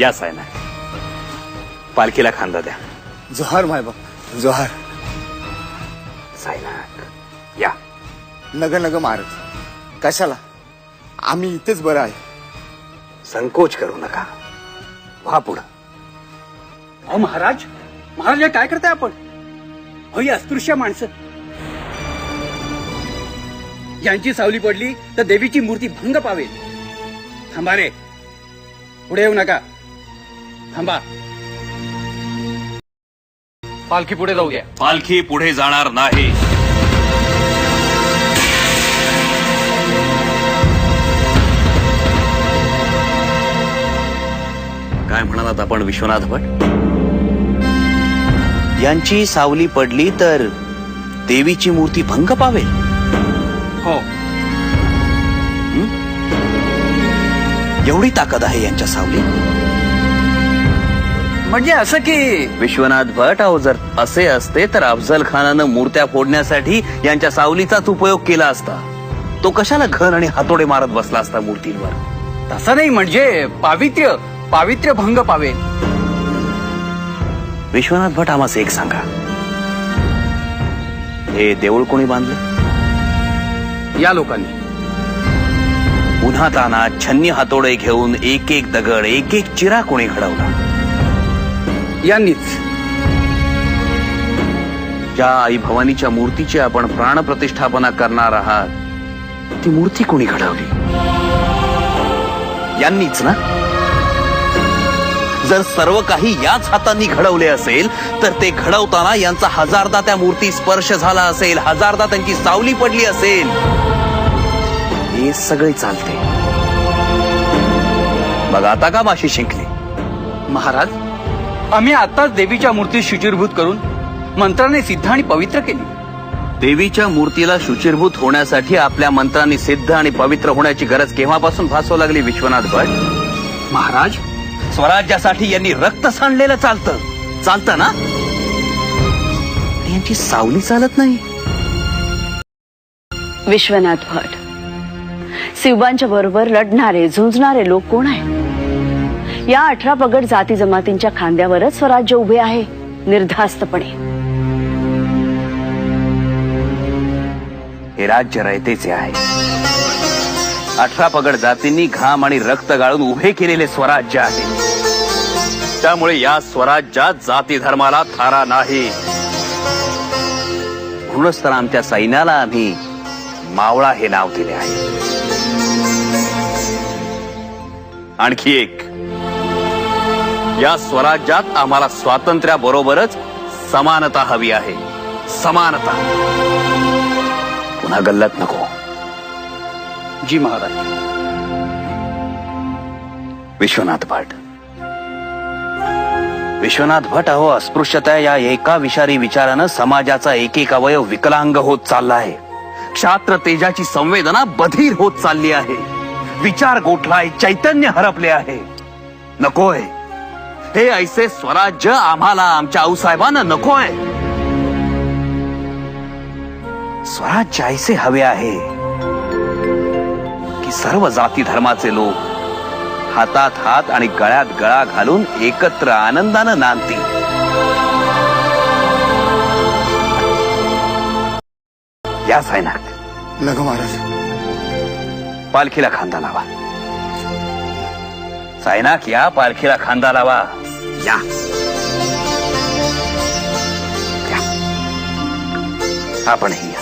या सायना. पालखीला खांदा द्या. जोहार मायबाप जोहार. सायनाक या. नग नग महाराज कशाला? आम्ही इथेच बरं आहे. संकोच करू नका. व्हा पुढं. अहो महाराज महाराज काय करताय आपण? अहो ही अस्पृश्य माणसं. यांची सावली पडली तर देवीची मूर्ती भंग पावेल. थांबा रे. पुढे येऊ नका. थांबा. पालखी पुढे जाऊ द्या पालखी पुढे जाणार नाही. काय म्हणालात आपण विश्वनाथ भट? यांची सावली पडली तर देवीची मूर्ती भंग पावेल. हो. एवढी ताकद आहे यांच्या सावली म्हणजे असं की विश्वनाथ भट अहो जर असे असते तर अफजल खानानं मूर्त्या फोडण्यासाठी यांच्या सावलीचाच उपयोग केला असता. तो कशाला घन आणि हातोडे मारत बसला असता मूर्तींवर? तसं नाही म्हणजे पावित्र्य पावित्र्य भंग पावेल. विश्वनाथ भट आम्हास एक सांगा. हे देऊळ कोणी बांधले? या लोकांनी. उन्हात तानात छन्नी हातोडे घेऊन एक एक दगड एक एक चिरा कोणी घडवला? यांनीच. ज्या आई भवानीच्या मूर्तीची आपण प्राणप्रतिष्ठापना करणार आहात ती मूर्ती कोणी घडवली? यांनीच ना? जर सर्व काही याच हातांनी घडवले असेल तर ते घडवताना यांचा हजारदा त्या मूर्ती स्पर्श झाला असेल हजारदा त्यांची सावली पडली असेल. हे सगळे चालते. मग आता का माशी शिंकली? महाराज आम्ही आताच देवीच्या मूर्ती शुचिरभूत करून मंत्राने सिद्ध आणि पवित्र केली. देवीच्या मूर्तीला शुचिरभूत होण्यासाठी आपल्या मंत्रांनी सिद्ध आणि पवित्र होण्याची गरज केव्हापासून भासू लागली विश्वनाथ भट? महाराज स्वराज्यासाठी यांनी रक्त सांडलेलं चालतं. चालतं ना? यांची सावली चालत नाही. विश्वनाथ भट शिवबांच्या बरोबर लढणारे झुंजणारे लोक कोण आहेत? या अठरा पगड जाती जमातींच्या खांद्यावरच स्वराज्य उभे आहे निर्धास्तपणे. हे राज्य रयतेचे आहे. अठरा पगड जातींनी घाम आणि रक्त गाळून उभे केलेले स्वराज्य आहे. त्यामुळे या स्वराज्यात जाती धर्माला थारा नाही. म्हणूनच तर आमच्या सैन्याला आम्ही मावळा हे नाव दिले आहे. आणखी एक या स्वराज्यात आम्हाला स्वातंत्र्याबरोबरच समानता हवी आहे. समानता. पुन्हा गल्लत नको. जी महाराज. विश्वनाथ भट. विश्वनाथ भट अहो अस्पृश्यता या एका विषारी विचारानं समाजाचा एक एक अवयव विकलांग होत चालला आहे. क्षात्र तेजाची संवेदना बधीर होत चालली आहे. विचार गोठलाय चैतन्य हरपले आहे. नकोय. हे ऐसे स्वराज्य आम्हाला आमच्या आऊसाहेबांना नकोय स्वराज्य ऐसे हवे आहे की सर्व जाती धर्माचे लोक हातात हात आणि गळ्यात गळा घालून एकत्र आनंदानं नांदतील. या सायनाक नग महाराज. पालखीला खांदा लावा. सायनाक या पालखीला खांदा लावा. या. या. आपणही